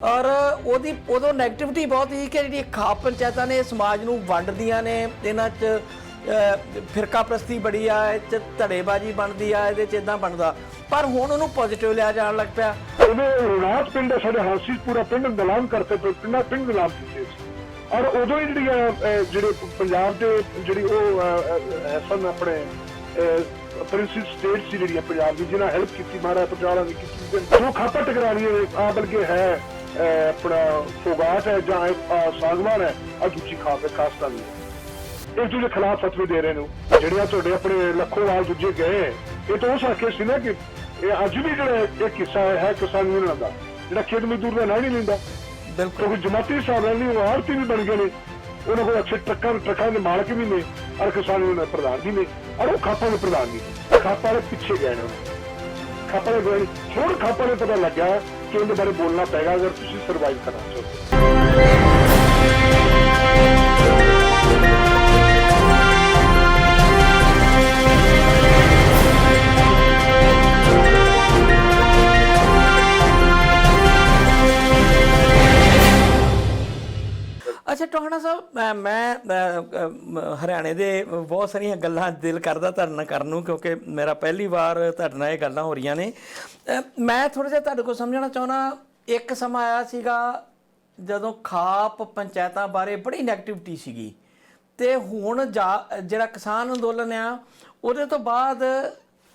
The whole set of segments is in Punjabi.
ਔਰ ਉਹਦੀ ਉਦੋਂ 네ਗੇਟਿਵਿਟੀ ਬਹੁਤ ਸੀ ਕਿ ਜਿਹੜੀ ਖਾਪ ਪੰਚਾਇਤਾਂ ਨੇ ਸਮਾਜ ਨੂੰ ਵੰਡਦੀਆਂ ਨੇ ਇਹਨਾਂ 'ਚ ਫਿਰਕਾ ਪ੍ਰਸਤੀ ਬੜੀ ਆ ਇਹ 'ਚ ਧੜੇਬਾਜ਼ੀ ਬਣਦੀ ਆ ਇਹਦੇ 'ਚ ਇਦਾਂ ਬਣਦਾ। ਪਰ ਹੁਣ ਉਹਨੂੰ ਪੋਜ਼ਿਟਿਵ ਲਿਆ ਜਾਣ ਲੱਗ ਪਿਆ। ਉਦੋਂ ਰਣਾਤ ਪਿੰਡ ਸਾਡੇ ਹਾਸੀ ਪੂਰਾ ਪਿੰਡ ਨਿਲਾਮ ਕਰਤੇ ਪਏ ਪਿੰਡ ਨਿਲਾਮ ਕੀਤੇ ਸੀ। ਔਰ ਉਦੋਂ ਹੀ ਜਿਹੜੀਆਂ ਜਿਹੜੇ ਪੰਜਾਬ ਦੇ ਜਿਹੜੀ ਉਹ ਅਹ, ਆਪਣੇ ਪ੍ਰਿੰਸਿਪਲ ਸਟੇਟ ਸੀ ਜਿਹੜੀਆਂ ਪੰਜਾਬ ਦੀ ਜਿਹਨਾਂ ਹੈਲਪ ਕੀਤੀ ਮਹਾਰਾਜ ਪ੍ਰਜਾਲਾ ਨੇ ਕੀਤੀ। ਜੋ ਖਾਤਾ ਟਕਰਾਣੀਆਂ ਆ ਬਲਕਿ ਹੈ। ਆਪਣਾ ਫੋਗਾਟ ਹੈ ਜਾਂ ਸਾਗਵਾਨ ਹੈ ਆ ਦੂਜੀ ਖਾਪ ਹੈ ਕਾਸਤਾਂ ਦੀ। ਇੱਕ ਦੂਜੇ ਖਿਲਾਫ ਫਤਵੇ ਦੇ ਰਹੇ ਨੂੰ ਜਿਹੜੀਆਂ ਤੁਹਾਡੇ ਆਪਣੇ ਲੱਖੋਵਾਲ ਦੂਜੇ ਗਏ ਇਹ ਤਾਂ ਉਸ ਆਖੇ ਸੀ ਨਾ ਕਿ ਇਹ ਅੱਜ ਵੀ ਜਿਹੜਾ ਇਹ ਕਿੱਸਾ ਹੈ ਕਿਸਾਨ ਯੂਨੀਅਨ ਦਾ। ਜਿਹੜਾ ਖੇਤ ਮਜ਼ਦੂਰ ਦਾ ਨਾਂ ਨਹੀਂ ਲੈਂਦਾ। ਬਿਲਕੁਲ। ਕਿਉਂਕਿ ਜਮਾਤੀ ਸਾਹਿਬ ਨਹੀਂ ਉਹ ਆੜਤੀ ਵੀ ਬਣ ਗਏ ਨੇ। ਉਹਨਾਂ ਕੋਲ ਅੱਛੇ ਟਰੱਕਾਂ ਟਰੱਕਾਂ ਦੇ ਮਾਲਕ ਵੀ ਨੇ ਔਰ ਕਿਸਾਨ ਯੂਨੀਅਨ ਦੇ ਪ੍ਰਧਾਨ ਵੀ ਨੇ ਔਰ ਉਹ ਖਾਪਾਂ ਦੇ ਪ੍ਰਧਾਨ ਵੀ ਨੇ। ਖਾਪਾਂ ਦੇ ਪਿੱਛੇ ਗਏ ਨੇ। ਖਾਪਾਂ ਦੇ ਗਏ ਹੁਣ ਖਾਪਾਂ ਦੇ ਪਤਾ ਲੱਗਿਆ ਕਿ ਉਹਦੇ ਬਾਰੇ ਬੋਲਣਾ ਪੈਗਾ ਅਗਰ ਤੁਸੀਂ ਸਰਵਾਈਵ ਕਰਨਾ ਚਾਹੋ ਅੱਛਾ ਟੋਹਣਾ ਸਾਹਿਬ ਮੈਂ- ਮੈਂ ਅਹ, ਅਹ, ਹਰਿਆਣੇ ਦੇ ਬਹੁਤ ਸਾਰੀਆਂ ਗੱਲਾਂ ਦਿਲ ਕਰਦਾ ਤੁਹਾਡੇ ਨਾਲ ਕਰਨ ਨੂੰ, ਕਿਉਂਕਿ ਮੇਰਾ ਪਹਿਲੀ ਵਾਰ ਤੁਹਾਡੇ ਨਾਲ ਇਹ ਗੱਲਾਂ ਹੋ ਰਹੀਆਂ ਨੇ। ਮੈਂ ਥੋੜਾ ਜਿਹਾ ਤੁਹਾਡੇ ਕੋਲ ਸਮਝਣਾ ਚਾਹੁੰਦਾ, ਇੱਕ ਸਮਾਂ ਆਇਆ ਸੀਗਾ ਜਦੋਂ ਖਾਪ ਪੰਚਾਇਤਾਂ ਬਾਰੇ ਬੜੀ ਨੈਗੇਟਿਵਿਟੀ ਸੀਗੀ। ਤੇ ਹੁਣ ਜਾ- ਜਿਹੜਾ ਕਿਸਾਨ ਅੰਦੋਲਨ ਆ, ਉਹਦੇ ਤੋਂ ਬਾਅਦ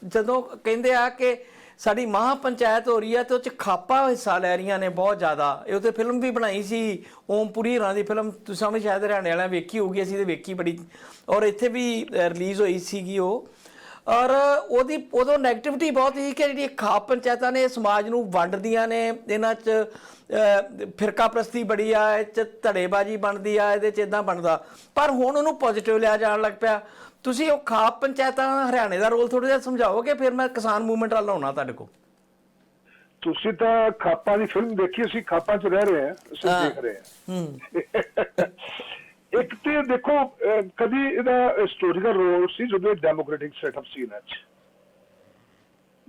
ਜਦੋਂ ਕਹਿੰਦੇ ਆ ਕਿ ਸਾਡੀ ਮਹਾ ਪੰਚਾਇਤ ਹੋ ਰਹੀ ਹੈ ਤੇ ਉਹ ਚ ਖਾਪਾ ਹਿੱਸਾ ਲੈ ਰਹੀਆਂ ਨੇ ਬਹੁਤ ਜ਼ਿਆਦਾ। ਇਹ ਉਤੇ ਫਿਲਮ ਵੀ ਬਣਾਈ ਸੀ ਓਮਪੁਰੀ ਰਾਂ ਦੀ ਫਿਲਮ। ਤੁਸੀਂ ਵੀ ਸ਼ਾਇਦ ਹਰਿਆਣੇ ਵਾਲਿਆਂ ਵੇਖੀ ਹੋਊਗੀ ਅਸੀਂ ਤੇ ਵੇਖੀ ਬੜੀ। ਔਰ ਇੱਥੇ ਵੀ ਰਿਲੀਜ਼ ਹੋਈ ਸੀਗੀ ਉਹ। ਔਰ ਉਹਦੀ ਉਦੋਂ ਨੈਗੇਟਿਵਿਟੀ ਬਹੁਤ ਸੀ ਕਿ ਜਿਹੜੀ ਖਾਪ ਪੰਚਾਇਤਾਂ ਨੇ ਸਮਾਜ ਨੂੰ ਵੰਡਦੀਆਂ ਨੇ ਇਹਨਾਂ 'ਚ ਅਹ, ਫਿਰਕਾ ਪ੍ਰਸਤੀ ਬੜੀ ਆ ਇਹ 'ਚ ਧੜੇਬਾਜ਼ੀ ਬਣਦੀ ਆ ਇਹਦੇ 'ਚ ਇਦਾਂ ਬਣਦਾ। ਪਰ ਹੁਣ ਉਹਨੂੰ ਪੋਜ਼ਿਟਿਵ ਲਿਆ ਜਾਣ ਲੱਗ ਪਿਆ। ਤੁਸੀਂ ਉਹ ਖਾਪ ਪੰਚਾਇਤਾਂ ਹਰਿਆਣੇ ਦਾ ਰੋਲ ਥੋੜਾ ਜਿਹਾ ਸਮਝਾਓਗੇ? ਫਿਰ ਮੈਂ ਕਿਸਾਨ ਮੂਵਮੈਂਟ ਵੱਲ ਆਉਣਾ ਤੁਹਾਡੇ ਕੋਲ। ਤੁਸੀਂ ਤਾਂ ਖਾਪਾਂ ਦੀ ਫਿਲਮ ਦੇਖੀ ਅਸੀਂ ਖਾਪਾਂ 'ਚ ਰਹਿ ਰਹੇ ਹਾਂ ਅਸੀਂ। ਦੇਖ ਰਹੇ ਹਾਂ। ਇੱਕ ਤੇ ਦੇਖੋ ਕਦੀ ਇਹਦਾ ਹਿਸਟੋਰੀਕਲ ਰੋਲ ਸੀ ਜਦੋਂ ਡੈਮੋਕ੍ਰੈਟਿਕ ਸੈਟਅਪ ਸੀ ਇਹਨਾਂ 'ਚ।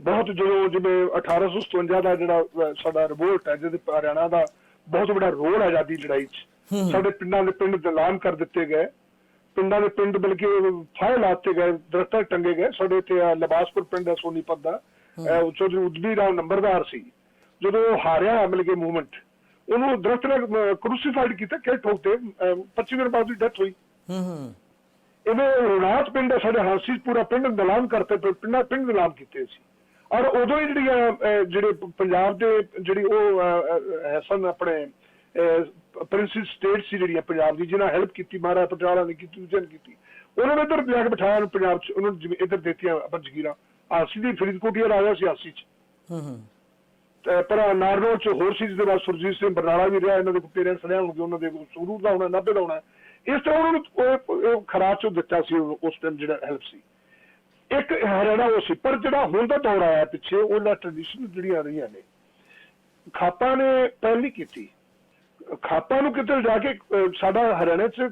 ਬਹੁਤ ਜਦੋਂ ਜਿਵੇਂ 1857 ਦਾ ਜਿਹੜਾ ਸਾਡਾ ਰਿਵੋਲਟ ਹੈ ਜਿਹਦੇ ਹਰਿਆਣਾ ਦਾ ਬਹੁਤ ਵੱਡਾ ਰੋਲ ਆਜ਼ਾਦੀ ਲੜਾਈ 'ਚ। ਸਾਡੇ ਪਿੰਡਾਂ ਦੇ ਪਿੰਡ ਦਲਾਨ ਕਰ ਦਿੱਤੇ ਗਏ। ਪਿੰਡਾਂ ਦੇ ਪਿੰਡ ਬਲਕਿ ਫਾਇਲ ਲਾਤੇ ਗਏ ਦਰਖਤ ਟੰਗੇ ਗਏ। ਸਾਡੇ ਇੱਥੇ ਲਬਾਸਪੁਰ ਪਿੰਡ ਹੈ ਸੋਨੀਪਤ ਦਾ। ਅਹ, ਚੌਧਰੀ ਉਦਬੀ ਰਾਮ ਨੰਬਰਦਾਰ ਸੀ। ਜਦੋਂ ਉਹ ਹਾਰਿਆ ਮਿਲ ਕੇ ਮੂਵਮੈਂਟ ਉਹਨੂੰ ਦਰਖਤ ਨੇ ਕਰੂਸੀਫਾਈਡ ਕੀਤਾ ਕਿ ਠੋਕਤੇ 25 ਦਿਨ ਬਾਅਦ ਦੀ ਡੈਥ ਹੋਈ। ਹੂੰ ਹੂੰ। ਇਹਨੇ ਰਣਾਤ ਪਿੰਡ ਹੈ ਸਾਡੇ ਹਾਸੀ ਪੂਰਾ ਪਿੰਡ ਨਿਲਾਮ ਕਰਤੇ ਪਿੰਡਾਂ ਪਿੰਡ ਨਿਲਾਮ ਕੀਤੇ ਸੀ। ਔਰ ਉਦੋਂ ਹੀ ਜਿਹੜੀਆਂ ਜਿਹੜੇ ਪੰਜਾਬ ਦੇ ਜਿਹੜੀ ਉਹ ਅਹ, ਹੈਸਨ ਆਪਣੇ ਪ੍ਰਿੰਸਿਪਲ ਸਟੇਟ ਸੀ ਜਿਹੜੀਆਂ ਪੰਜਾਬ ਦੀ ਜਿਨ੍ਹਾਂ ਹੈਲਪ ਕੀਤੀ ਮਹਾਰਾਜਾ ਪ੍ਰਜਾਲਾ ਨੇ ਕੀਤੀ ਦੂਜਿਆਂ ਨੇ ਕੀਤੀ। ਉਹਨਾਂ ਨੇ ਇੱਧਰ ਜਾ ਕੇ ਬਿਠਾਇਆ ਨੂੰ ਪੰਜਾਬ ਚ ਉਹਨਾਂ ਨੂੰ ਇੱਧਰ ਦਿੱਤੀਆਂ ਆਪਾਂ ਜ਼ਗੀਰਾਂ। ਆਸੀ ਦੀ ਫਰੀਦਕੋਟੀਆ ਰਾਜਾ ਸੀ ਆਸੀ ਚ। ਹੂੰ ਹੂੰ। ਪਰ ਨਾਰਨੋ ਚ ਹੋਰ ਸੀ ਜਿਹਦੇ ਬਾਅਦ ਸੁਰਜੀਤ ਸਿੰਘ ਬਰਨਾਲਾ ਵੀ ਰਿਹਾ ਇਹਨਾਂ ਦੇ ਪੇਰੈਂਟਸ ਰਿਹਾ ਹੋਣਗੇ ਉਹਨਾਂ ਦੇ ਸੂਰੂ ਦਾ ਹੋਣਾ ਨਾਭੇ ਦਾ ਹੋਣਾ। ਇਸ ਤਰ੍ਹਾਂ ਉਹਨਾਂ ਨੂੰ ਖਰਾਚ ਚੋਂ ਦਿੱਤਾ ਸੀ ਉਸ ਟਾਈਮ ਜਿਹੜਾ ਹੈਲਪ ਸੀ। ਇੱਕ ਹਰਿਆਣਾ ਉਹ ਸੀ ਪਰ ਜਿਹੜਾ ਹੁਣ ਦਾ ਦੌਰ ਆਇਆ ਪਿੱਛੇ ਉਹਨਾਂ ਟ੍ਰੈਡੀਸ਼ਨ ਜਿਹੜੀਆਂ ਰਹੀਆਂ ਨੇ। ਖਾਪਾਂ ਨੇ ਪਹਿਲ ਕੀਤੀ। ਖਾਪਾਂ ਨੂੰ ਕਿਤੇ ਜਾ ਕੇ ਸਾਡਾ ਹਰਿਆਣਾ ਚ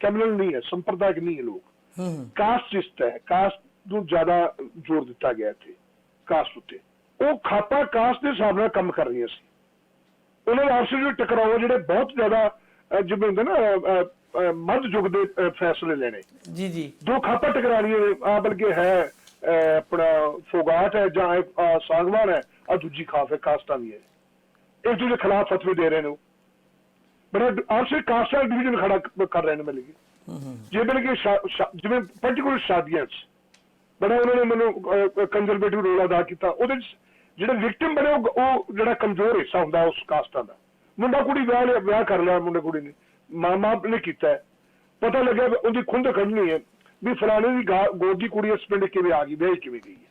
ਕੈਮਨਲ ਨਹੀਂ ਹੈ ਸੰਪਰਦਾਇਕ ਨਹੀਂ ਹੈ ਲੋਕ। ਹੂੰ ਕਾਸਟਿਸਟ ਹੈ ਕਾਸਟ ਨੂੰ ਜ਼ਿਆਦਾ ਜ਼ੋਰ ਦਿੱਤਾ ਗਿਆ ਇੱਥੇ ਕਾਸਟ ਉੱਤੇ। ਉਹ ਖਾਪਾ ਕਾਸਟ ਦੇ ਹਿਸਾਬ ਨਾਲ ਕੰਮ ਕਰ ਰਹੀਆਂ ਸੀ। ਉਹਨਾਂ ਦੇ ਆਪਸ ਵਿੱਚ ਟਕਰਾਓ ਜਿਹੜੇ ਬਹੁਤ ਜ਼ਿਆਦਾ ਜਿਵੇਂ ਹੁੰਦੇ ਨਾ ਮੱਧ ਯੁੱਗ ਦੇ ਫੈਸਲੇ ਲੈਣੇ। ਜੀ ਜੀ। ਦੋ ਖਾਪਾ ਟਕਰਾਣੀਆਂ ਨੇ ਆ ਬਲਕਿ ਹੈ ਆਪਣਾ ਫੋਗਾਟ ਹੈ ਜਾਂ ਸਾਗਵਾਨ ਹੈ ਆ ਦੂਜੀ ਖਾਪ ਹੈ ਕਾਸਟਾਂ ਦੀ ਹੈ। ਇੱਕ ਦੂਜੇ ਖਿਲਾਫ ਫਤਵੇ ਦੇ ਰਹੇ ਨੇ ਉਹ। ਬੜਾ ਆਪਸ ਵਿੱਚ ਕਾਸਟ ਦਾ ਡਿਵੀਜ਼ਨ ਖੜਾ ਕ- ਕਰ ਰਹੇ ਨੇ ਮਿਲ ਕੇ। ਜਿਵੇਂ ਕਿ ਜਿਵੇਂ ਪਾਰਟਿਕੂਲਰ ਸ਼ਾਦੀਆਂ 'ਚ ਬੜਾ ਉਹਨਾਂ ਨੇ ਮੈਨੂੰ ਕੰਜ਼ਰਵੇਟਿਵ ਰੋਲ ਅਦਾ ਕੀਤਾ। ਉਹਦੇ 'ਚ ਜਿਹੜੇ ਵਿਕਟਿਮ ਬਣੇ, ਉਹ ਜਿਹੜਾ ਕਮਜ਼ੋਰ ਹਿੱਸਾ ਹੁੰਦਾ ਉਸ ਕਾਸਟਾਂ ਦਾ। ਮੁੰਡਾ ਕੁੜੀ ਵਿਆਹ ਲਿਆ, ਵਿਆਹ ਕਰ ਲਿਆ ਮੁੰਡੇ ਕੁੜੀ ਨੇ। ਮਾਂ ਮਾਪ ਨੇ ਕੀਤਾ ਪਤਾ ਲੱਗਿਆ ਉਹਦੀ ਖੁੰਦ ਕੱਢਣੀ ਹੈ। ਵੀ ਫਲਾਣੇ ਦੀ ਗਾ- ਗੋਦ ਦੀ ਕੁੜੀ ਇਸ ਪਿੰਡ ਕਿਵੇਂ ਆ ਗਈ, ਵਿਆਹ ਕਿਵੇਂ ਗਈ ਹੈ।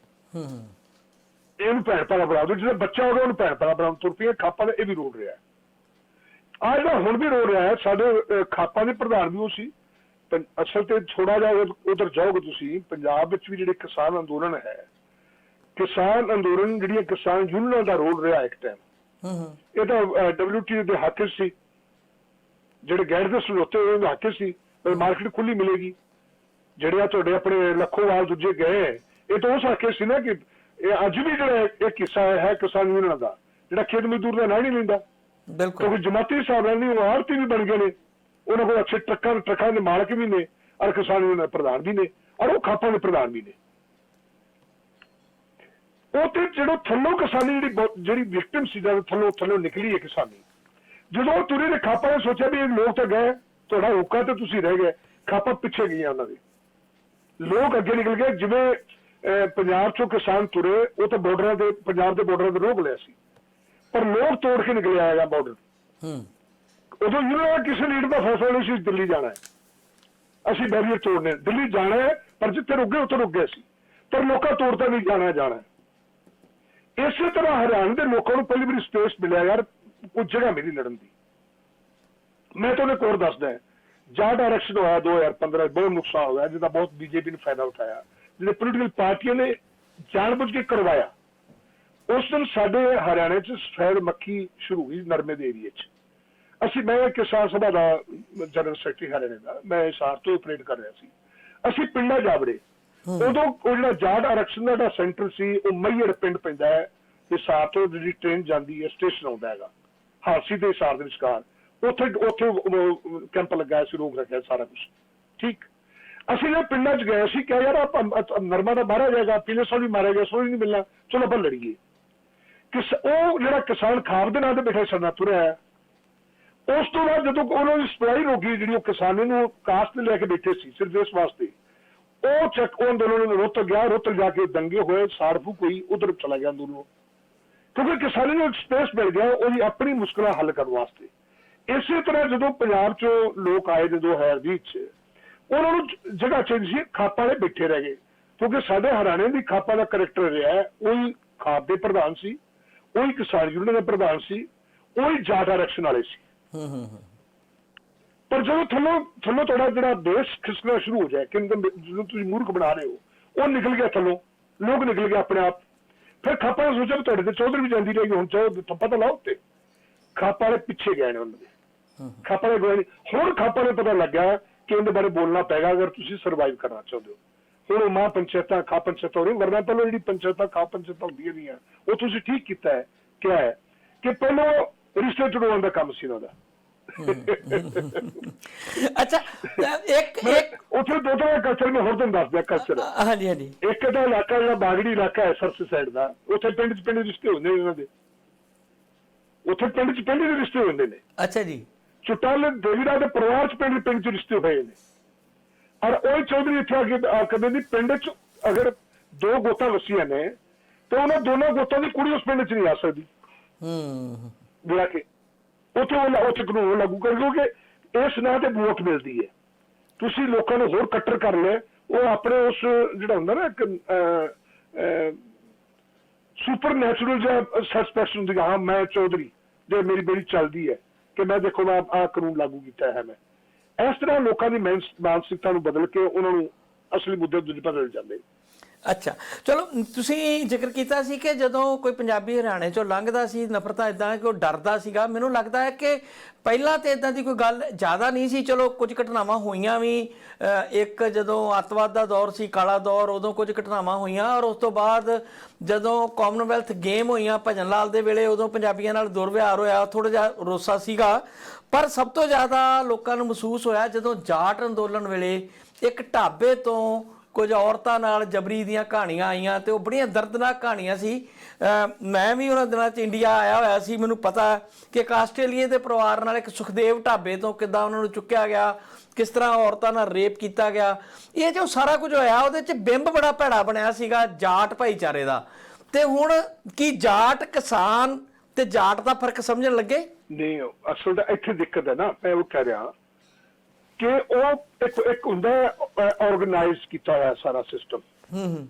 ਇਹਨੂੰ ਭੈਣ ਭਰਾ ਬਣਾ ਦਿਓ ਜਿਹੜਾ ਬੱਚਾ ਹੋਗਾ ਉਹਨੂੰ ਭੈਣ ਭਰਾ ਬਣਾਉਣ ਤੁਰ ਪਈਏ ਖਾਪਾਂ ਦਾ ਇਹ ਵੀ ਰੋਲ ਰਿਹਾ ਹੈ। ਆ ਜਿਹੜਾ ਹੁਣ ਵੀ ਰੋਲ ਰਿਹਾ ਹੈ ਸਾਡੇ ਖਾਪਾਂ ਦੇ ਪ੍ਰਧਾਨ ਵੀ ਉਹ ਸੀ। ਅਸਲ ਤੇ ਥੋੜਾ ਜਿਹਾ ਉਧਰ ਜਾਓਗੇ ਤੁਸੀਂ ਪੰਜਾਬ ਵਿੱਚ ਵੀ ਜਿਹੜੇ ਕਿਸਾਨ ਅੰਦੋਲਨ ਹੈ ਕਿਸਾਨ ਅੰਦੋਲਨ ਜਿਹੜੀਆਂ ਕਿਸਾਨ ਯੂਨੀਅਨਾਂ ਦਾ ਰੋਲ ਰਿਹਾ ਇੱਕ ਟਾਈਮ ਹੂੰ ਹੂੰ। ਇਹ ਤਾਂ ਡਬਲਯੂਟੀ ਦੇ ਹੱਕ ਸੀ। ਜਿਹੜੇ ਗੈਰ ਦੇ ਸਮਝੌਤੇ ਹੋਏ ਉਹਦੇ ਹੱਕ ਸੀ। ਮਾਰਕੀਟ ਖੁੱਲੀ ਮਿਲੇਗੀ। ਜਿਹੜੇ ਆ ਤੁਹਾਡੇ ਆਪਣੇ ਲੱਖੋਵਾਲ ਦੂਜੇ ਗਏ ਇਹ ਤਾਂ ਉਸ ਹੱਕ ਸੀ ਨਾ ਕਿ ਇਹ ਅੱਜ ਵੀ ਜਿਹੜਾ ਇਹ ਕਿੱਸਾ ਹੈ ਕਿਸਾਨ ਯੂਨੀਅਨ ਦਾ ਜਿਹੜਾ ਖੇਤ ਮਜ਼ਦੂਰ ਦਾ ਨਾਂ ਨਹੀਂ ਲੈਂਦਾ। ਬਿਲਕੁਲ। ਕਿਉਂਕਿ ਜਮਾਤੀ ਨਾਲ ਨਹੀਂ ਉਹ ਆਰਤੀ ਵੀ ਬਣ ਗਏ ਨੇ। ਉਹਨਾਂ ਕੋਲ ਅੱਛੇ ਟਰੱਕਾਂ ਟਰੱਕਾਂ ਦੇ ਮਾਲਕ ਵੀ ਨੇ ਔਰ ਕਿਸਾਨ ਯੂਨੀਅਨ ਦੇ ਪ੍ਰਧਾਨ ਵੀ ਨੇ ਔਰ ਉਹ ਖਾਪਾਂ ਦੇ ਪ੍ਰਧਾਨ ਵੀ ਨੇ। ਉਹ ਤੇ ਜਿਹੜਾ ਥੱਲੋਂ ਕਿਸਾਨੀ ਜਿਹੜੀ ਜਿਹੜੀ ਵਿਕਟਿਮ ਸੀ ਜਦ ਥੱਲੋਂ ਥੱਲੋਂ ਨਿਕਲੀ ਹੈ ਕਿਸਾਨੀ। ਜਦੋਂ ਉਹ ਤੁਰੇ ਨੇ ਖਾਪਾਂ ਨੇ ਸੋਚਿਆ ਵੀ ਇਹ ਲੋਕ ਤਾਂ ਗਏ ਤੁਹਾਡਾ ਹੁੱਕਾ ਤੇ ਤੁਸੀਂ ਰਹਿ ਗਏ ਖਾਪਾਂ ਪਿੱਛੇ ਗਈਆਂ ਉਹਨਾਂ ਦੇ। ਲੋਕ ਅੱਗੇ ਨਿਕਲ ਗਏ ਜਿਵੇਂ ਪੰਜਾਬ ਚੋਂ ਕਿਸਾਨ ਤੁਰੇ ਉਹ ਤਾਂ ਬਾਰਡਰਾਂ ਦੇ ਪੰਜਾਬ ਦੇ ਬਾਰਡਰਾਂ ਤੇ ਰੋਕ ਲਿਆ ਸੀ। ਪਰ ਲੋਕ ਤੋੜ ਕੇ ਨਿਕਲੇ ਆਏਗਾ ਬਾਰਡਰ ਹੂੰ। ਉਦੋਂ ਜਿਹੜਾ ਕਿਸੇ ਲੀਡਰ ਦਾ ਫੈਸਲਾ ਨਹੀਂ ਸੀ ਦਿੱਲੀ ਜਾਣਾ ਅਸੀਂ ਬੈਰੀਅਰ ਤੋੜਨੇ। ਦਿੱਲੀ ਜਾਣਾ ਪਰ ਜਿੱਥੇ ਰੁਕ ਗਏ ਉੱਥੇ ਰੁਕ ਗਏ ਸੀ। ਪਰ ਲੋਕਾਂ ਤੋੜਦਾ ਨਹੀਂ ਜਾਣਾ ਜਾਣਾ। ਇਸੇ ਤਰ੍ਹਾਂ ਹਰਿਆਣਾ ਦੇ ਲੋਕਾਂ ਨੂੰ ਪਹਿਲੀ ਵਾਰੀ ਸਪੇਸ ਮਿਲਿਆ ਯਾਰ ਕੋਈ ਜਗ੍ਹਾ ਮੇਰੀ ਲੜਨ ਦੀ। ਮੈਂ ਤੁਹਾਨੂੰ ਇੱਕ ਹੋਰ ਦੱਸਦਾ। ਜਾਂ ਡਾਇਰੈਕਸ਼ਨ ਹੋਇਆ 2015 ਬਹੁਤ ਨੁਕਸਾਨ ਹੋਇਆ ਜਿਹਦਾ ਬਹੁਤ ਬੀਜੇਪੀ ਨੇ ਫਾਇਦਾ ਉਠਾਇਆ। ਜਿਹੜੇ ਪੋਲੀਟੀਕਲ ਪਾਰਟੀਆਂ ਨੇ ਜਾਣਬੁੱਝ ਕੇ ਕਰਵਾਇਆ ਉਸ ਦਿਨ ਸਾਡੇ ਹਰਿਆਣੇ 'ਚ ਸਫੈਦ ਮੱਖੀ ਸ਼ੁਰੂ ਹੋਈ ਨਰਮੇ ਦੇ ਏਰੀਏ 'ਚ। ਅਸੀਂ ਮੈਂ ਕਿਸਾਨ ਸਭਾ ਦਾ ਜਨਰਲ ਸੈਕਟਰੀ ਹਰਿਆਣੇ ਦਾ ਮੈਂ ਹਿਸਾਰ ਤੋਂ ਆਪਰੇਟ ਕਰ ਰਿਹਾ ਸੀ। ਅਸੀਂ ਪਿੰਡਾਂ ਜਾਵੜੇ ਉਦੋਂ ਉਹ ਜਿਹੜਾ ਜਾਟ ਆਰਕਸ਼ਨ ਦਾ ਸੈਂਟਰ ਸੀ ਉਹ ਮਈੜ ਪਿੰਡ ਪੈਂਦਾ ਹੈ ਹਿਸਾਰ ਤੋਂ ਜਿਹੜੀ ਟ੍ਰੇਨ ਜਾਂਦੀ ਹੈ ਸਟੇਸ਼ਨ ਆਉਂਦਾ ਹੈਗਾ। ਹਾਰਸੀ ਦੇ ਹਿਸਾਰ ਦੇ ਵਿਚਕਾਰ। ਉੱਥੇ ਉੱਥੇ ਕੈਂਪ ਲਗਾਇਆ ਸੀ ਰੋਕ ਰੱਖਿਆ ਸਾਰਾ ਕੁਝ ਠੀਕ? ਅਸੀਂ ਨਾ ਪਿੰਡਾਂ 'ਚ ਗਏ ਸੀ ਕਿਹਾ, ਯਾਰ, ਆਪਾਂ ਨਰਮਾ ਦਾ ਮਾਰਿਆ ਜਾਏਗਾ, ਪੀਲੇ ਸੌ ਵੀ ਮਾਰਿਆ ਗਿਆ ਸੋਈ ਨਹੀਂ ਮਿਲਣਾ, ਚਲੋ ਆਪਾਂ ਲੜੀਏ। ਕਿਸ, ਉਹ ਜਿਹੜਾ ਕਿਸਾਨ ਖਾਬ ਦੇ ਨਾਂ ਤੇ ਬੈਠਾ ਸਰਨਾ ਤੁਰਿਆ ਉਸ ਤੋਂ ਬਾਅਦ ਜਦੋਂ ਉਹਨਾਂ ਦੀ ਸਪਲਾਈ ਰੋਕੀ ਜਿਹੜੀ ਉਹ ਕਿਸਾਨੀ ਨੂੰ ਕਾਸਟ ਲੈ ਕੇ ਬੈਠੇ ਸੀ, ਸਿਰਫ ਇਸ ਵਾਸਤੇ। ਉਹ ਚੱਕ, ਉਹ ਅੰਦੋਲਨ ਨੂੰ ਰੋਤ ਗਿਆ, ਰੁੱਤ ਜਾ ਕੇ ਦੰਗੇ ਹੋਏ ਸਾੜਫੂ ਕੋਈ ਉਧਰ ਚਲਾ ਗਿਆ ਅੰਦੋਲਨ ਕਿਉਂਕਿ ਕਿਸਾਨੀ ਨੂੰ ਸਪੇਸ ਮਿਲ ਗਿਆ, ਉਹਦੀ ਆਪਣੀ ਮੁਸ਼ਕਲਾਂ ਹੱਲ ਕਰਨ ਵਾਸਤੇ। ਇਸੇ ਤਰ੍ਹਾਂ ਜਦੋਂ ਪੰਜਾਬ ਚੋਂ ਲੋਕ ਆਏ, ਜਦੋਂ ਹੈ ਦੀ ਚ ਉਹਨਾਂ ਨੂੰ ਜਗ੍ਹਾ ਚਾਹੀਦੀ ਸੀ ਖਾਪਾ ਵਾਲੇ ਬੈਠੇ ਰਹਿ ਗਏ। ਕਿਉਂਕਿ ਸਾਡੇ ਹਰਿਆਣੇ ਦੀ ਖਾਪਾ ਦਾ ਕਰੈਕਟਰ ਰਿਹਾ ਹੈ, ਉਹੀ ਖਾਪ ਦੇ ਪ੍ਰਧਾਨ ਸੀ ਉਹੀ ਕਿਸਾਨ ਯੂਨੀਅਨ ਦੇ ਪ੍ਰਧਾਨ ਸੀ ਉਹੀ ਜਾਟ ਆਰਕਸ਼ਨ ਵਾਲੇ ਸੀ। ਹੂੰ ਹੂੰ ਹੂੰ। ਪਰ ਜਦੋਂ ਥੱਲੋਂ ਥੱਲੋਂ ਤੁਹਾਡਾ ਜਿਹੜਾ ਬੇਸ ਖਿਸਕਣਾ ਸ਼ੁਰੂ ਹੋ ਜਾਏ ਕਿ ਜਦੋਂ ਤੁਸੀਂ ਮੂਰਖ ਬਣਾ ਰਹੇ ਹੋ ਉਹ ਨਿਕਲ ਗਿਆ ਥੱਲੋਂ ਲੋਕ ਨਿਕਲ ਗਏ ਆਪਣੇ ਆਪ। ਫਿਰ ਖਾਪਾ ਨੇ ਸੋਚਿਆ ਤੁਹਾਡੇ ਤੇ ਚੌਧਰੀ ਵੀ ਜਾਂਦੀ ਰਹੇਗੀ ਹੁਣ ਚਾਹੋ ਥੱਪਾ ਤਾਂ ਲਾਓ ਉੱਤੇ। ਖਾਪਾ ਵਾਲੇ ਪਿੱਛੇ ਗਏ ਨੇ ਉਹਨਾਂ ਦੇ। ਖਾਪਾ ਦੇ ਗਏ। ਹੁਣ ਖਾਪਾ ਨੂੰ ਪਤਾ ਲੱਗਾ ਕਿ ਇਹਦੇ ਬਾਰੇ ਬੋਲਣਾ ਪੈਗਾ ਅਗਰ ਤੁਸੀਂ ਸਰਵਾਈਵ ਕਰਨਾ ਚਾਹੁੰਦੇ ਹੋ। ਹੁਣ ਮਾਂ ਪੰਚਾਇਤਾਂ ਖਾ ਪੰਚਾਇਤਾਂ ਹੋ ਰਹੀ ਵਰਨਾ ਪਹਿਲਾਂ ਜਿਹੜੀ ਪੰਚਾਇਤਾਂ ਖਾ ਪੰਚਾਇਤਾਂ ਹੁੰਦੀਆਂ ਨਹੀਂ ਆ ਉਹ ਤੁਸੀਂ ਠੀਕ ਕੀਤਾ ਹੈ ਕਿਹਾ ਹੈ ਕਿ ਪਹਿਲਾਂ ਰਿਸ਼ਤੇ ਜੁੜਵਾਉਣ ਦਾ ਕੰਮ ਸੀ ਉਹਨਾਂ ਦਾ। ਅੱਛਾ ਇੱਕ ਇੱਕ ਉੱਥੇ ਦੋ ਤਰ੍ਹਾਂ ਦਾ ਕਲਚਰ ਮੈਂ ਹੋਰ ਤੁਹਾਨੂੰ ਦੱਸ ਦਿਆ ਕਲਚਰ। ਹਾਂਜੀ ਹਾਂਜੀ। ਇੱਕ ਤਾਂ ਇਲਾਕਾ ਜਿਹੜਾ ਬਾਗੜੀ ਇਲਾਕਾ ਹੈ ਸਰਸ ਸਾਈਡ ਦਾ ਉੱਥੇ ਪਿੰਡ 'ਚ ਪਿੰਡ ਰਿਸ਼ਤੇ ਹੁੰਦੇ ਨੇ ਇਹਨਾਂ ਦੇ। ਉੱਥੇ ਪਿੰਡ 'ਚ ਪਿੰਡ ਦੇ ਰਿਸ਼ਤੇ ਹੁੰਦੇ ਨੇ। ਅੱਛਾ ਜੀ। ਚੁਟਾਲ ਦੇਵੀਰਾ ਦੇ ਪਰਿਵਾਰ 'ਚ ਪਿੰਡ ਪਿੰਡ 'ਚ ਰਿਸ਼ਤੇ ਹੋਏ ਨੇ। ਔਰ ਉਹ ਚੌਧਰੀ ਇੱਥੇ ਆ ਕੇ ਕਦੇ ਦੀ ਪਿੰਡ 'ਚ ਅਗਰ ਦੋ ਗੋਤਾਂ ਵਸੀਆਂ ਨੇ ਤੇ ਉਹਨਾਂ ਦੋਨਾਂ ਗੋਤਾਂ ਦੀ ਕੁੜੀ ਉਸ ਪਿੰਡ 'ਚ ਨਹੀਂ ਆ ਸਕਦੀ। ਹੂੰ। ਜਿਹੜਾ ਕਿ ਉੱਥੇ ਉਹ ਉੱਥੇ ਕਾਨੂੰਨ ਲਾਗੂ ਕਰ ਕਿਉਂਕਿ ਇਸ ਨਾਂ ਤੇ ਵੋਟ ਮਿਲਦੀ ਹੈ। ਤੁਸੀਂ ਲੋਕਾਂ ਨੂੰ ਹੋਰ ਕੱਟਰ ਕਰ ਲੈ ਉਹ ਆਪਣੇ ਉਸ ਜਿਹੜਾ ਹੁੰਦਾ ਨਾ ਇੱਕ ਸੁਪਰ ਨੈਚੁਰਲ ਜਿਹਾ ਸਸਪੈਕਸ਼ਨ ਹੁੰਦੀ ਹੈ, ਹਾਂ ਮੈਂ ਚੌਧਰੀ ਜੇ ਮੇਰੀ ਬੇੜੀ ਚੱਲਦੀ ਹੈ। ਕਿ ਮੈਂ ਦੇਖੋ, ਮੈਂ ਆ ਕਾਨੂੰਨ ਲਾਗੂ ਕੀਤਾ ਹੈ ਮੈਂ। ਇਸ ਤਰ੍ਹਾਂ ਲੋਕਾਂ ਦੀ ਮਾਨਸ- ਮਾਨਸਿਕਤਾ ਨੂੰ ਬਦਲ ਕੇ ਉਹਨਾਂ ਨੂੰ ਅਸਲੀ ਮੁੱਦੇ ਦੂਜੇ ਬਦਲ ਜਾਂਦੇ ਅੱਛਾ, ਚਲੋ ਤੁਸੀਂ ਜ਼ਿਕਰ ਕੀਤਾ ਸੀ ਕਿ ਜਦੋਂ ਕੋਈ ਪੰਜਾਬੀ ਹਰਿਆਣੇ ਚੋਂ ਲੰਘਦਾ ਸੀ, ਨਫ਼ਰਤਾਂ ਇਦਾਂ ਕਿ ਉਹ ਡਰਦਾ ਸੀਗਾ, ਮੈਨੂੰ ਲੱਗਦਾ ਹੈ ਕਿ ਪਹਿਲਾਂ ਤੇ ਇਦਾਂ ਦੀ ਕੋਈ ਗੱਲ ਜ਼ਿਆਦਾ ਨਹੀਂ ਸੀ। ਚਲੋ, ਕੁਝ ਘਟਨਾਵਾਂ ਹੋਈਆਂ ਵੀ ਇੱਕ ਜਦੋਂ ਅੱਤਵਾਦ ਦਾ ਦੌਰ ਸੀ, ਕਾਲਾ ਦੌਰ, ਉਦੋਂ ਕੁਝ ਘਟਨਾਵਾਂ ਹੋਈਆਂ ਔਰ ਉਸ ਤੋਂ ਬਾਅਦ ਜਦੋਂ ਕਾਮਨਵੈਲਥ ਗੇਮ ਹੋਈਆਂ ਭਜਨ ਲਾਲ ਦੇ ਵੇਲੇ, ਉਦੋਂ ਪੰਜਾਬੀਆਂ ਨਾਲ ਦੁਰਵਿਹਾਰ ਹੋਇਆ ਥੋੜਾ ਜਿਹਾ ਰੋਸਾ ਸੀਗਾ। ਪਰ ਸਭ ਤੋਂ ਜ਼ਿਆਦਾ ਲੋਕਾਂ ਨੂੰ ਮਹਿਸੂਸ ਹੋਇਆ ਜਦੋਂ ਜਾਟ ਅੰਦੋਲਨ ਵੇਲੇ ਇੱਕ ਢਾਬੇ ਤੋਂ ਕੁਝ ਔਰਤਾਂ ਨਾਲ ਜਬਰੀ ਦੀਆਂ ਕਹਾਣੀਆਂ ਆਈਆਂ ਤੇ ਉਹ ਬੜੀਆਂ ਦਰਦਨਾਕ ਕਹਾਣੀਆਂ ਸੀ। ਮੈਂ ਵੀ ਉਹਨਾਂ ਦਿਨਾਂ 'ਚ ਇੰਡੀਆ ਆਇਆ ਹੋਇਆ ਸੀ। ਮੈਨੂੰ ਪਤਾ ਕਿ ਇੱਕ ਆਸਟ੍ਰੇਲੀਆ ਦੇ ਪਰਿਵਾਰ ਨਾਲ ਇੱਕ ਸੁਖਦੇਵ ਢਾਬੇ ਤੋਂ ਕਿੱਦਾਂ ਉਹਨਾਂ ਨੂੰ ਚੁੱਕਿਆ ਗਿਆ, ਕਿਸ ਤਰ੍ਹਾਂ ਔਰਤਾਂ ਨਾਲ ਰੇਪ ਕੀਤਾ ਗਿਆ। ਇਹ ਜੋ ਸਾਰਾ ਕੁਝ ਹੋਇਆ, ਉਹਦੇ 'ਚ ਬਿੰਬ ਬੜਾ ਭੈੜਾ ਬਣਿਆ ਸੀਗਾ ਜਾਟ ਭਾਈਚਾਰੇ ਦਾ। ਤੇ ਹੁਣ ਕੀ ਜਾਟ ਕਿਸਾਨ ਤੇ ਜਾਟ ਦਾ ਫ਼ਰਕ ਸਮਝਣ ਲੱਗੇ? ਨਹੀਂ, ਅਸਲ ਦਾ ਇੱਥੇ ਦਿੱਕਤ ਹੈ ਨਾ। ਮੈਂ ਉਹ ਕਹਿ ਰਿਹਾ। ਕਿ ਉਹ ਇੱਕ ਇੱਕ ਹੁੰਦਾ ਆਰਗੇਨਾਈਜ਼ ਕੀਤਾ ਹੋਇਆ ਸਾਰਾ ਸਿਸਟਮ ਹੂੰ ਹੂੰ।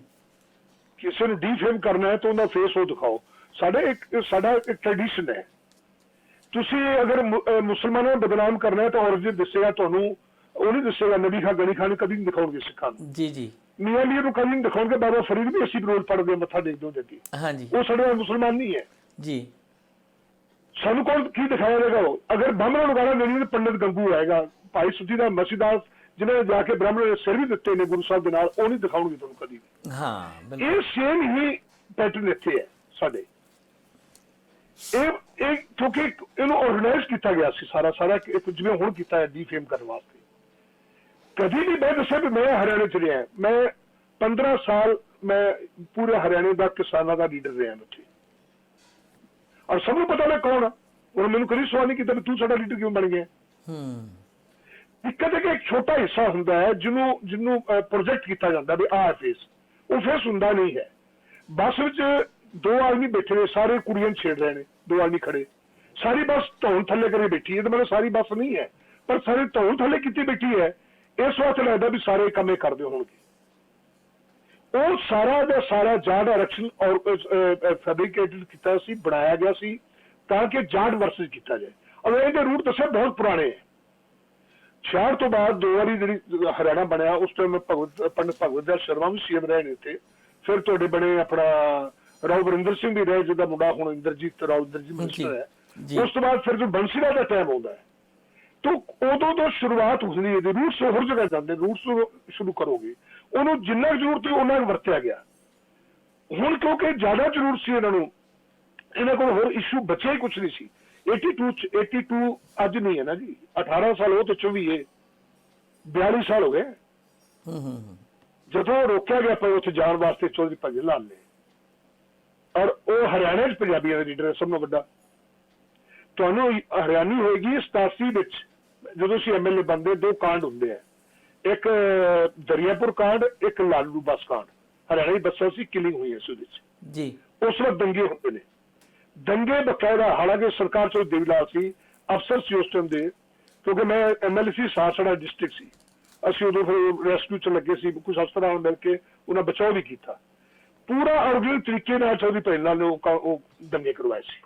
ਕਿਸੇ ਨੂੰ ਡੀਫੇਮ ਕਰਨਾ ਹੈ ਤਾਂ ਉਹਦਾ ਫੇਸ ਉਹ ਦਿਖਾਓ। ਸਾਡੇ ਇੱਕ ਸਾਡਾ ਇੱਕ ਟ੍ਰੈਡੀਸ਼ਨ ਹੈ। ਤੁਸੀਂ ਅਗਰ ਮੁਸਲਮਾਨਾਂ ਨੂੰ ਬਦਨਾਮ ਕਰਨਾ ਹੈ ਤਾਂ ਔਰੰਗਜ਼ੇਬ ਦੱਸੇਗਾ ਤੁਹਾਨੂੰ। ਉਹ ਨਹੀਂ ਦੱਸੇਗਾ ਨਬੀ ਖਾਨ ਗਨੀ ਖਾਨ ਕਦੀ ਨਹੀਂ ਦਿਖਾਉਣਗੇ ਸਿੱਖਾਂ ਨੂੰ। ਜੀ ਜੀ। ਮੀਆਂ ਮੀਰ ਨੂੰ ਕਦੀ ਨਹੀਂ ਦਿਖਾਉਣਗੇ ਬਾਬਾ ਫਰੀਦ ਵੀ ਅਸੀਂ ਰੋਜ਼ ਪੜਦੇ ਮੱਥਾ ਟੇਕਦੇ ਹੁੰਦੇ ਸੀ ਹਾਂਜੀ। ਉਹ ਸਾਡੇ ਮੁਸਲਮਾਨ ਨਹੀਂ ਹੈ। ਜੀ। ਸਾਨੂੰ ਕੌਣ ਕੀ ਦਿਖਾਇਆ ਜਾਏਗਾ ਅਗਰ ਬ੍ਰਾਹਮਣਾਂ ਨੂੰ ਗਾਲਾਂ ਦੇਣੀ ਤਾਂ ਪੰਡਿਤ ਗੰਗੂ ਆਏਗਾ ਭਾਈ ਸੁੱਧੀ ਦਾ ਮਸੀਦਾਸ ਜਿਨ੍ਹਾਂ ਨੇ ਜਾ ਕੇ ਬ੍ਰਾਹਮਣਾਂ ਦੇ ਸਿਰ ਵੀ ਦਿੱਤੇ ਨੇ ਗੁਰੂ ਸਾਹਿਬ ਦੇ ਨਾਲ ਉਹ ਨਹੀਂ ਦਿਖਾਉਣਗੇ ਤੁਹਾਨੂੰ ਕਦੀ। ਹਾਂ ਬਿਲਕੁਲ। ਇਹ ਸੇਮ ਹੀ ਪੈਟਰਨ ਇੱਥੇ ਹੈ ਸਾਡੇ। ਇਹ ਇਹ ਕਿਉਂਕਿ ਇਹਨੂੰ ਆਰਗੇਨਾਈਜ਼ ਕੀਤਾ ਗਿਆ ਸੀ ਸਾਰਾ ਸਾਰਾ ਜਿਵੇਂ ਹੁਣ ਕੀਤਾ ਹੈ ਡੀਫੇਮ ਕਰਨ ਵਾਸਤੇ। ਕਦੀ ਵੀ ਮੈਂ ਦੱਸਿਆ ਵੀ ਮੈਂ ਹਰਿਆਣੇ ਚ ਰਿਹਾ। ਮੈਂ 15 ਸਾਲ ਮੈਂ ਪੂਰੇ ਹਰਿਆਣੇ ਦਾ ਕਿਸਾਨਾਂ ਦਾ ਲੀਡਰ ਰਿਹਾ ਉੱਥੇ ਔਰ ਸਭ ਨੂੰ ਪਤਾ ਮੈਂ ਕੌਣ ਆ? ਹੁਣ ਮੈਨੂੰ ਕਦੀ ਸਵਾਲ ਨਹੀਂ ਕੀਤਾ ਵੀ ਤੂੰ ਸਾਡਾ ਲੀਡਰ ਕਿਉਂ ਬਣ ਗਿਆ? ਹੂੰ। ਦਿੱਕਤ ਹੈ ਕਿ ਇੱਕ ਛੋਟਾ ਹਿੱਸਾ ਹੁੰਦਾ ਹੈ ਜਿਹਨੂੰ ਜਿਹਨੂੰ ਪ੍ਰੋਜੈਕਟ ਕੀਤਾ ਜਾਂਦਾ ਵੀ ਆਹ ਫੇਸ ਉਹ ਫੇਸ ਹੁੰਦਾ ਨਹੀਂ ਹੈ। ਬੱਸ ਵਿੱਚ ਦੋ ਆਦਮੀ ਬੈਠੇ ਨੇ ਸਾਰੇ ਕੁੜੀਆਂ ਨੂੰ ਛੇੜ ਰਹੇ ਨੇ ਦੋ ਆਦਮੀ ਖੜੇ। ਸਾਰੀ ਬੱਸ ਧੌਣ ਥੱਲੇ ਕਰੇ ਬੈਠੀ ਹੈ ਤੇ ਮਤਲਬ ਸਾਰੀ ਬੱਸ ਨਹੀਂ ਹੈ। ਪਰ ਸਾਰੀ ਧੌਣ ਥੱਲੇ ਕਿੱਥੇ ਬੈਠੀ ਹੈ ਇਸ ਵਾਸਤੇ ਲੱਗਦਾ ਵੀ ਸਾਰੇ ਕੰਮੇ ਕਰਦੇ ਹੋਣਗੇ। ਉਹ ਸਾਰਾ ਦਾ ਸਾਰਾ ਜਾਟ ਆਰਕਸ਼ਨ ਔਰ ਫੈਬਰਿਕੇਟਡ ਕੀਤਾ ਸੀ ਬਣਾਇਆ ਗਿਆ ਸੀ ਤਾਂ ਕਿ ਜਾਟ ਵਰਸਸ ਕੀਤਾ ਜਾਏ। ਔਰ ਇਹਦੇ ਰੂਟ ਦੱਸਿਆ ਬਹੁਤ ਪੁਰਾਣੇ ਹੈ। ਸ਼ਹਿਰ ਤੋਂ ਬਾਅਦ ਦੋ ਵਾਰੀ ਜਿਹੜੀ ਹਰਿਆਣਾ ਬਣਿਆ ਉਸ ਟਾਈਮ ਭਗਵਤ ਪੰਡਿਤ ਭਗਵਤ ਦਾ ਸ਼ਰਮਾ ਵੀ ਸੀਐਮ ਰਹੇ ਨੇ ਉੱਥੇ ਫਿਰ ਤੁਹਾਡੇ ਬਣੇ ਆਪਣਾ ਰਾਓ ਵਰਿੰਦਰ ਸਿੰਘ ਵੀ ਰਹੇ ਜਿਹਦਾ ਮੁੰਡਾ ਹੁਣ ਇੰਦਰਜੀਤ ਰਾਓ ਇੰਦਰਜੀਤ ਮਿਨਿਸਟਰ ਹੈ। ਉਸ ਤੋਂ ਬਾਅਦ ਫਿਰ ਜੋ ਬੰਸੀਲਾ ਦਾ ਟਾਈਮ ਆਉਂਦਾ ਹੈ ਤੋਂ ਉਦੋਂ ਤੋਂ ਸ਼ੁਰੂਆਤ ਹੁੰਦੀ ਹੈ ਰੂਟਸ ਹੋਰ ਜਗ੍ਹਾ ਜਾਂਦੇ ਰੂਟਸ ਸ਼ੁਰੂ ਕਰੋਗੇ। ਉਹਨੂੰ ਜਿੰਨਾ ਕੁ ਜ਼ਰੂਰਤ ਹੈ ਉਹਨਾਂ ਕੁ ਵਰਤਿਆ ਗਿਆ। ਹੁਣ ਕਿਉਂਕਿ ਜ਼ਿਆਦਾ ਜ਼ਰੂਰਤ ਸੀ ਇਹਨਾਂ ਨੂੰ ਇਹਨਾਂ ਕੋਲ ਹੋਰ ਇਸ਼ੂ ਬਚਿਆ ਹੀ ਕੁਝ ਨਹੀਂ ਸੀ। 82 ਚ 82 ਅੱਜ ਨਹੀਂ ਹੈ ਨਾ ਜੀ। 18 ਸਾਲ ਉਹ ਤੇ 24 ਹੈ 42 ਸਾਲ ਹੋ ਗਏ। ਹੂੰ ਹੂੰ। ਜਦੋਂ ਰੋਕਿਆ ਗਿਆ ਪਰ ਉੱਥੇ ਜਾਣ ਵਾਸਤੇ ਚੌਧਰੀ ਭਜਨ ਲਾਲ ਨੇ। ਔਰ ਉਹ ਹਰਿਆਣਾ ਚ ਪੰਜਾਬੀਆਂ ਦਾ ਲੀਡਰ ਸਭ ਤੋਂ ਵੱਡਾ। ਤੁਹਾਨੂੰ ਹਰਿਆਣੀ ਹੋਏਗੀ 87 ਵਿੱਚ ਜਦੋਂ ਅਸੀਂ ਐਮਐਲਏ ਬੰਦੇ ਦੋ ਕਾਂਡ ਹੁੰਦੇ ਆ। ਇੱਕ ਦਰਿਆਪੁਰ ਕਾਂਡ ਇੱਕ ਲਾਲੂ ਬੱਸ ਕਾਂਡ। ਹਰਿਆਣਾ ਦੀ ਬੱਸਾਂ ਸੀ ਕਿਲਿੰਗ ਹੋਈ ਇਸ ਵਿੱਚ। ਜੀ। ਉਸ ਵਕਤ ਦੰਗੇ ਹੁੰਦੇ ਨੇ। ਦੰਗੇ ਬਕਾਇਦਾ ਹਾਲਾਂਕਿ ਸਰਕਾਰ ਚੋਂ ਦੇਵਲਾਲ ਸੀ ਅਫਸਰ ਸੀ ਉਸ ਟਾਈਮ ਦੇ ਕਿਉਂਕਿ ਮੈਂ ਐਮਐਲਏ ਸੀ ਸਾਸੜਾ ਡਿਸਟ੍ਰਿਕਟ ਸੀ। ਅਸੀਂ ਉਦੋਂ ਫਿਰ ਰੈਸਕਿਊ ਚ ਲੱਗੇ ਸੀ ਕੁਝ ਅਫਸਰਾਂ ਨਾਲ ਮਿਲ ਕੇ ਉਹਨਾਂ ਬਚਾਓ ਵੀ ਕੀਤਾ। ਪੂਰਾ ਆਰਗੇਨਾਈਜ਼ ਤਰੀਕੇ ਨਾਲ ਚੌਧਰੀ ਪਹਿਲਾਂ ਨੇ ਉਹ ਦੰਗੇ ਕਰਵਾਏ ਸੀ।